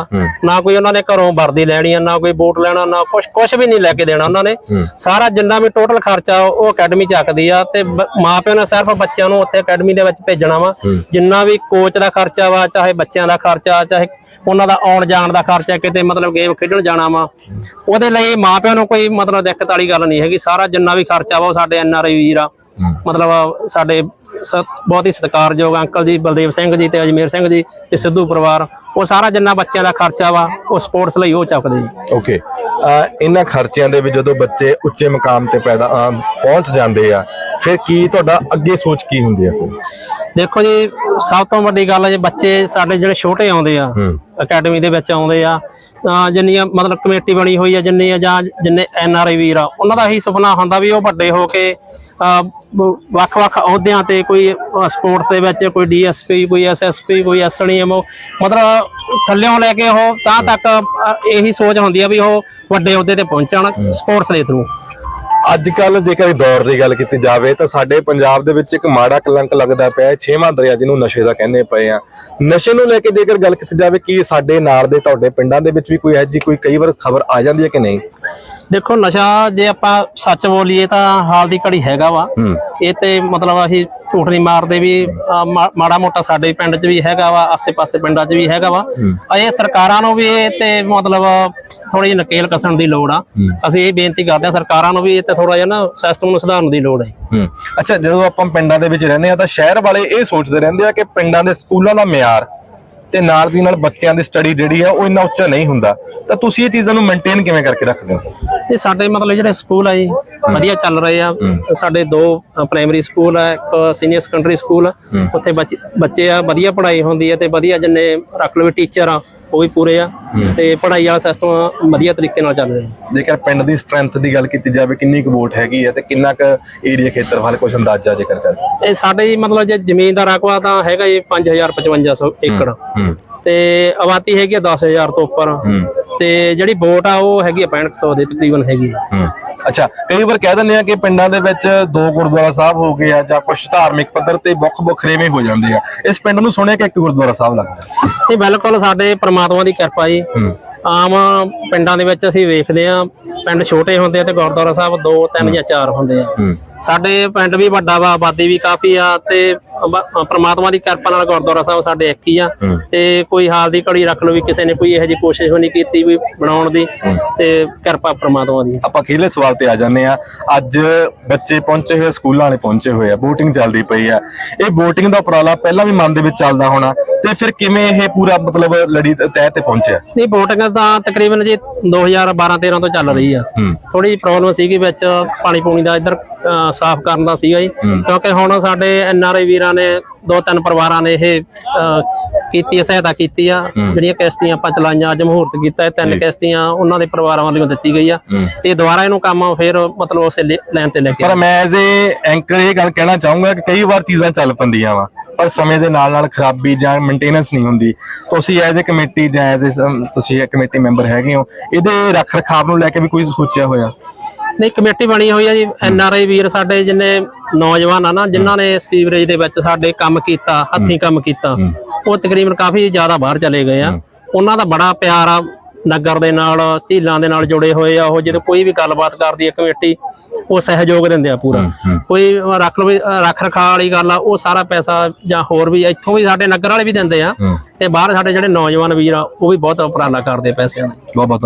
ਨਾ ਕੋਈ ਉਹਨਾਂ ਨੇ ਘਰੋਂ ਵਰਦੀ ਲੈਣੀ ਆ ਨਾ ਕੋਈ ਬੂਟ ਲੈਣਾ ਨਾ ਕੁਝ ਕੁਝ ਵੀ ਨਹੀਂ ਲੈ ਕੇ ਦੇਣਾ ਉਹਨਾਂ ਨੇ। ਸਾਰਾ ਜਿੰਨਾ ਵੀ ਟੋਟਲ ਖਰਚਾ ਉਹ ਅਕੈਡਮੀ ਚੱਕਦੀ ਆ ਤੇ ਮਾਪਿਆਂ ਨੇ ਸਿਰਫ ਬੱਚਿਆਂ ਨੂੰ ਉੱਥੇ ਅਕੈਡਮੀ ਦੇ ਵਿੱਚ ਭੇਜਣਾ ਵਾ। ਜਿੰਨਾ ਵੀ ਕੋਚ ਦਾ ਖਰਚਾ ਵਾ ਚਾਹੇ ਬੱਚਿਆਂ ਦਾ ਖਰਚਾ ਚਾਹੇ ਉਹਨਾਂ ਦਾ ਆਉਣ ਜਾਣ ਦਾ ਖਰਚਾ ਕਿਤੇ ਮਤਲਬ ਗੇਮ ਖੇਡਣ ਜਾਣਾ ਵਾ। ਉਹਦੇ ਲਈ ਮਾਪਿਆਂ ਨੂੰ ਕੋਈ ਮਤਲਬ ਦਿੱਕਤ ਵਾਲੀ ਗੱਲ ਨਹੀਂ ਹੈਗੀ। ਸਾਰਾ ਜਿੰਨਾ ਵੀ ਖਰਚਾ ਵਾ ਉਹ ਸਾਡੇ ਐਨਆਰਆਈ ਵੀਰ ਆ। ਮਤਲਬ ਸਾਡੇ ਬਹੁਤ ਹੀ ਸਤਿਕਾਰਯੋਗ ਅੰਕਲ ਜੀ ਬਲਦੇਵ ਸਿੰਘ ਜੀ ਤੇ ਅਜਮੇਰ ਸਿੰਘ ਜੀ ਤੇ ਸਿੱਧੂ ਪਰਿਵਾਰ। ਉਹ ਸਾਰਾ ਜਿੰਨਾ ਬੱਚਿਆਂ ਦਾ ਖਰਚਾ ਵਾ ਉਹ ਸਪੋਰਟਸ ਲਈ ਉਹ ਚੱਕਦੇ ਜੀ। ਓਕੇ ਇਹਨਾਂ ਖਰਚਿਆਂ ਦੇ ਵਿੱਚ ਜਦੋਂ ਬੱਚੇ ਉੱਚੇ ਮੁਕਾਮ ਤੇ ਪੈਦਾ ਪਹੁੰਚ ਜਾਂਦੇ ਆ ਫਿਰ ਕੀ ਤੁਹਾਡਾ ਅੱਗੇ ਸੋਚ ਕੀ ਹੁੰਦੀ ਆ ਫਿਰ? ਦੇਖੋ ਜੀ ਸਭ ਤੋਂ ਵੱਡੀ ਗੱਲ ਹੈ ਜੇ ਬੱਚੇ ਸਾਡੇ ਜਿਹੜੇ ਛੋਟੇ ਆਉਂਦੇ ਆ ਅਕੈਡਮੀ ਦੇ ਵਿੱਚ ਆਉਂਦੇ ਆ ਜਿੰਨੀਆਂ ਮਤਲਬ ਕਮੇਟੀ ਬਣੀ ਹੋਈ ਆ ਜਿੰਨੀ ਆ ਜਾਂ ਜਿੰਨੇ ਐਨ ਆਰ ਆਈ ਵੀਰ ਆ ਉਹਨਾਂ ਦਾ ਇਹੀ ਸੁਪਨਾ ਹੁੰਦਾ ਵੀ ਉਹ ਵੱਡੇ ਹੋ ਕੇ ਵੱਖ-ਵੱਖ ਅਹੁਦਿਆਂ ਤੇ ਕੋਈ ਸਪੋਰਟਸ ਦੇ ਵਿੱਚ ਕੋਈ ਡੀਐਸਪੀ ਕੋਈ ਐਸਐਸਪੀ ਕੋਈ ਐਸਐਨਐਮ ਮਤਲਬ ਥੱਲਿਓਂ ਲੈ ਕੇ ਉਹ ਤਾਂ ਤੱਕ ਇਹੀ ਸੋਚ ਹੁੰਦੀ ਆ ਵੀ ਉਹ ਵੱਡੇ ਅਹੁਦੇ ਤੇ ਪਹੁੰਚਣ ਸਪੋਰਟਸ ਦੇ ਥਰੂ ਅੱਜ ਕੱਲ ਜੇਕਰ ਦੌਰ ਦੀ ਗੱਲ ਕੀਤੀ ਜਾਵੇ ਤਾਂ ਸਾਡੇ ਪੰਜਾਬ ਦੇ ਵਿੱਚ ਇੱਕ ਮਾੜਾ ਕਲੰਕ ਲੱਗਦਾ ਪਿਆ ਹੈ। ਛੇਵਾਂ ਦਰਿਆ ਜਿਹਨੂੰ ਨਸ਼ੇ ਦਾ ਕਹਿੰਦੇ ਪਏ ਆ। ਨਸ਼ੇ ਨੂੰ ਲੈ ਕੇ ਜੇਕਰ ਗੱਲ ਕੀਤੀ ਜਾਵੇ, ਕਿ ਸਾਡੇ ਨਾਲ ਦੇ ਤੁਹਾਡੇ ਪਿੰਡਾਂ ਦੇ ਵਿੱਚ ਵੀ ਕੋਈ ਇਹੋ ਜਿਹੀ ਕੋਈ ਕਈ ਵਾਰ ਖਬਰ ਆ ਜਾਂਦੀ ਹੈ ਕਿ ਨਹੀਂ? ਦੇਖੋ ਨਸ਼ਾ ਜੇ ਆਪਾਂ ਸੱਚ ਬੋਲੀਏ ਤਾਂ ਹਾਲ ਦੀ ਘੜੀ ਹੈਗਾ ਵਾ। ਇਹ ਤੇ ਮਤਲਬ ਅਸੀਂ ਝੂਠ ਨਹੀਂ ਮਾਰਦੇ ਵੀ ਮਾੜਾ ਮੋਟਾ ਸਾਡੇ ਪਿੰਡ 'ਚ ਵੀ ਹੈਗਾ ਵਾ ਆਸੇ-ਪਾਸੇ ਪਿੰਡਾਂ 'ਚ ਵੀ ਹੈਗਾ ਵਾ। ਇਹ ਸਰਕਾਰਾਂ ਨੂੰ ਵੀ ਇਹ ਤੇ ਮਤਲਬ ਥੋੜੀ ਜਿਹੀ ਨਕੇਲ ਕਸਣ ਦੀ ਲੋੜ ਆ। ਅਸੀਂ ਇਹ ਬੇਨਤੀ ਕਰਦੇ ਹਾਂ ਸਰਕਾਰਾਂ ਨੂੰ ਵੀ ਇਹ ਤੇ ਥੋੜਾ ਜਿਹਾ ਨਾ ਸਿਸਟਮ ਨੂੰ ਸੁਧਾਰਨ ਦੀ ਲੋੜ ਹੈ। ਹੂੰ। ਅੱਛਾ ਜਦੋਂ ਆਪਾਂ ਪਿੰਡਾਂ ਦੇ ਵਿੱਚ ਰਹਿੰਦੇ ਆ ਤਾਂ ਸ਼ਹਿਰ ਵਾਲੇ ਇਹ ਸੋਚਦੇ ਰਹਿੰਦੇ ਆ ਕਿ ਪਿੰਡਾਂ ਦੇ ਸਕੂਲਾਂ ਦਾ ਮਿਆਰ ਤੇ ਨਾਲ ਦੀ ਨਾਲ ਬੱਚਿਆਂ ਦੀ ਸਟੱਡੀ ਜਿਹੜੀ ਆ ਉਹ ਇੰਨਾ ਉੱਚਾ ਨਹੀਂ ਹੁੰਦਾ। ਤਾਂ ਤੁਸੀਂ ਇਹ ਚੀਜ਼ਾਂ ਨੂੰ ਮੇਨਟੇਨ ਕਿਵੇਂ ਕਰਕੇ ਰੱਖਦੇ ਹੋ? ਇਹ ਸਾਡੇ ਮਤਲਬ ਜਿਹੜੇ ਸਕੂਲ ਆ ਜੀ ਵਧੀਆ ਚੱਲ ਰਹੇ ਆ। ਸਾਡੇ ਦੋ ਪ੍ਰਾਇਮਰੀ ਸਕੂਲ ਆ ਇੱਕ ਸੀਨੀਅਰ ਸੈਕੰਡਰੀ ਸਕੂਲ ਆ। ਉੱਥੇ ਬੱਚੇ ਆ ਵਧੀਆ ਪੜ੍ਹਾਈ ਹੁੰਦੀ ਹੈ ਤੇ ਵਧੀਆ ਜਿੰਨੇ ਰੱਖ ਲਓ ਟੀਚਰ ਆ ਉਹ ਵੀ ਪੂਰੇ ਆ ਤੇ ਪੜ੍ਹਾਈ ਵਾਲਾ ਸਿਸਟਮ ਵਧੀਆ ਤਰੀਕੇ ਨਾਲ ਚੱਲ ਰਿਹਾ। ਜੇਕਰ ਪਿੰਡ ਦੀ ਸਟਰੈਂਥ ਦੀ ਗੱਲ ਕੀਤੀ ਜਾਵੇ ਕਿੰਨੀ ਕੁ ਵੋਟ ਹੈਗੀ ਹੈ ਤੇ ਕਿੰਨਾ ਕੁ ਏਰੀਆ ਖੇਤਰ ਵਾਲੇ ਕੁਝ ਅੰਦਾਜ਼ਾ ਜੇਕਰ ਕਰ ਇਹ ਸਾਡੇ ਜੀ ਮਤਲਬ ਜੇ ਜ਼ਮੀਨ ਦਾ ਰਕਬਾ ਤਾਂ ਹੈਗਾ ਜੀ 5500 ਏਕੜ। ਤੇ ਆਬਾਦੀ ਹੈਗੀ ਆ 10000 ਤੋਂ ਉੱਪਰ। ਤੇ ਜਿਹੜੀ ਵੋਟ ਆ ਉਹ ਹੈਗੀ ਆ 6500 ਦੇ ਤਕਰੀਬਨ ਹੈਗੀ ਆ। ਹੂੰ। ਅੱਛਾ ਕਈ ਵਾਰ ਕਹਿ ਦਿੰਦੇ ਆ ਕਿ ਪਿੰਡਾਂ ਦੇ ਵਿੱਚ ਦੋ ਗੁਰਦੁਆਰਾ ਸਾਹਿਬ ਹੋ ਗਏ ਆ ਜਾਂ ਕੁਝ ਧਾਰਮਿਕ ਪੱਧਰ ਤੇ ਵੱਖ ਵੱਖਰੇਵੇਂ ਹੋ ਜਾਂਦੇ ਆ। ਇਸ ਪਿੰਡ ਨੂੰ ਸੁਣਿਆ ਕਿ ਇੱਕ ਗੁਰਦੁਆਰਾ ਸਾਹਿਬ ਲੱਗਦਾ? ਇਹ ਬਿਲਕੁਲ ਸਾਡੇ ਪ੍ਰਮਾਤਮਾ ਦੀ ਕਿਰਪਾ ਜੀ। ਆਮ ਪਿੰਡਾਂ ਦੇ ਵਿੱਚ ਅਸੀਂ ਵੇਖਦੇ ਆ ਪਿੰਡ ਛੋਟੇ ਹੁੰਦੇ ਆ ਤੇ ਗੁਰਦੁਆਰਾ ਸਾਹਿਬ ਦੋ ਤਿੰਨ ਜਾਂ ਚਾਰ ਹੁੰਦੇ ਆ। ਸਾਡੇ ਪਿੰਡ ਵੀ ਵੱਡਾ ਵਾ ਆਬਾਦੀ ਵੀ ਕਾਫੀ ਆ ਤੇ ਪ੍ਰਮਾਤਮਾ ਦੀ ਕਿਰਪਾ ਨਾਲ ਗੁਰਦੁਆਰਾ ਸਾਹਿਬ ਸਾਡੇ ਇੱਕ ਹੀ ਆ। ਤੇ ਕੋਈ ਹਾਲ ਦੀ ਘੜੀ ਰੱਖ ਲਓ ਵੀ ਕਿਸੇ ਨੇ ਕੋਈ ਇਹੋ ਜਿਹੀ ਕੋਸ਼ਿਸ਼ ਨਹੀਂ ਕੀਤੀ ਵੀ ਬਣਾਉਣ ਦੀ। ਤੇ ਕਿਰਪਾ ਪ੍ਰਮਾਤਮਾ ਦੀ। ਆਪਾਂ ਅਖੀਰਲੇ ਸਵਾਲ ਤੇ ਆ ਜਾਂਦੇ ਆ। ਅੱਜ ਬੱਚੇ ਪਹੁੰਚੇ ਹੋਏ ਸਕੂਲਾਂ ਵਾਲੇ ਪਹੁੰਚੇ ਹੋਏ ਆ। VOTING ਚੱਲਦੀ ਪਈ ਆ। ਇਹ VOTING ਦਾ ਉਪਰਾਲਾ ਪਹਿਲਾਂ ਵੀ ਮਨ ਦੇ ਵਿੱਚ ਚੱਲਦਾ ਹੋਣਾ। ਤੇ ਫਿਰ ਕਿਵੇਂ ਇਹ ਪੂਰਾ ਮਤਲਬ ਲੜੀ ਤਹਿ ਤੇ ਪਹੁੰਚਿਆ? ਨਹੀਂ VOTING ਤਾਂ ਤਕਰੀਬਨ ਜੀ 2012 13 ਤੋਂ ਚੱਲ ਰਹੀ ਆ। ਥੋੜੀ ਜਿਹੀ ਪ੍ਰੋਬਲਮ ਸੀਗੀ ਵਿੱਚ ਪਾਣੀ ਪੂਣੀ ਦਾ ਇੱਧਰ ਸਾਫ਼ ਕਰਨ ਦਾ ਸੀਗਾ ਜੀ। ਕਿਉਂਕਿ ਹੁਣ ਸਾਡੇ ਐਨਆਰਆਈ ਵੀਰਾਂ ਨੇ ਦੋ ਤਿੰਨ ਪਰਿਵਾਰਾਂ ਨੇ ਇਹ ਕੀਤੀ ਹੈ, ਸਹਾਇਤਾ ਕੀਤੀ ਆ। ਜਿਹੜੀਆਂ ਕਿਸ਼ਤੀਆਂ ਆਪਾਂ ਚਲਾਈਆਂ ਅੱਜ ਮਹੂਰਤ ਕੀਤਾ ਇਹ ਤਿੰਨ ਕਿਸ਼ਤੀਆਂ ਉਹਨਾਂ ਦੇ ਪਰਿਵਾਰਾਂ ਵੱਲੋਂ ਦਿੱਤੀ ਗਈ ਆ। ਤੇ ਦੁਬਾਰਾ ਇਹਨੂੰ ਕੰਮ ਫਿਰ ਮਤਲਬ ਉਸੇ ਲਾਈਨ ਤੇ ਲੈ ਕੇ ਪਰ ਮੈਂ ਐਜ਼ ਏ ਐਂਕਰ ਇਹ ਗੱਲ ਕਹਿਣਾ ਚਾਹੂੰਗਾ ਕਿ ਕਈ ਵਾਰ ਚੀਜ਼ਾਂ ਚੱਲ ਪੈਂਦੀਆਂ ਵਾ। ਪਰ ਸਮੇਂ ਦੇ ਨਾਲ ਨਾਲ ਖਰਾਬੀ ਜਾਂ ਮੇਨਟੇਨੈਂਸ ਨਹੀਂ ਹੁੰਦੀ। ਤੁਸੀਂ ਐਜ਼ ਏ ਕਮੇਟੀ ਜਾਂ ਐਜ਼ ਤੁਸੀਂ ਇੱਕ ਕਮੇਟੀ ਮੈਂਬਰ ਹੈਗੇ ਹੋ ਇਹਦੇ ਰੱਖ ਰਖਾਵ ਨੂੰ ਲੈ ਕੇ ਵੀ ਕੋਈ ਸੋਚਿਆ ਹੋਇਆ? ਨਹੀਂ ਕਮੇਟੀ ਬਣੀ ਹੋਈ ਆ ਜੀ ਐਨਆਰਆਈ ਵੀਰ ਸਾਡੇ ਜਿੰਨੇ ਨੌਜਵਾਨ ਆ ਨਾ ਜਿਨ੍ਹਾਂ ਨੇ ਸੀਵਰੇਜ ਦੇ ਵਿੱਚ ਸਾਡੇ ਕੰਮ ਕੀਤਾ ਹੱਥੀਂ ਕੰਮ ਕੀਤਾ ਉਹ ਤਕਰੀਬਨ ਕਾਫੀ ਜ਼ਿਆਦਾ ਬਾਹਰ ਚਲੇ ਗਏ ਆ। ਉਹਨਾਂ ਦਾ ਬੜਾ ਪਿਆਰ ਆ ਨਗਰ ਦੇ ਨਾਲ ਝੀਲਾਂ ਦੇ ਨਾਲ ਜੁੜੇ ਹੋਏ ਆ ਉਹ ਜਦੋਂ ਕੋਈ ਵੀ ਗੱਲਬਾਤ ਕਰਦੀ ਹੈ ਕਮੇਟੀ ਉਹ ਸਹਿਯੋਗ ਦਿੰਦੇ ਆ ਪੂਰਾ। ਕੋਈ ਰੱਖ ਲਓ ਵੀ ਅ, ਰੱਖ ਰਖਾ ਵਾਲੀ ਗੱਲ ਆ ਉਹ ਸਾਰਾ ਪੈਸਾ ਜਾਂ ਹੋਰ ਵੀ ਇੱਥੋਂ ਵੀ ਸਾਡੇ ਨਗਰ ਵਾਲੇ ਵੀ ਦਿੰਦੇ ਆ ਤੇ ਬਾਹਰ ਸਾਡੇ ਜਿਹੜੇ ਨੌਜਵਾਨ ਵੀਰ ਆ ਉਹ ਵੀ ਬਹੁਤ ਉਪਰਾਲਾ ਕਰਦੇ ਪੈਸਿਆਂ ਦਾ ਬਹੁਤ ਬਹੁਤ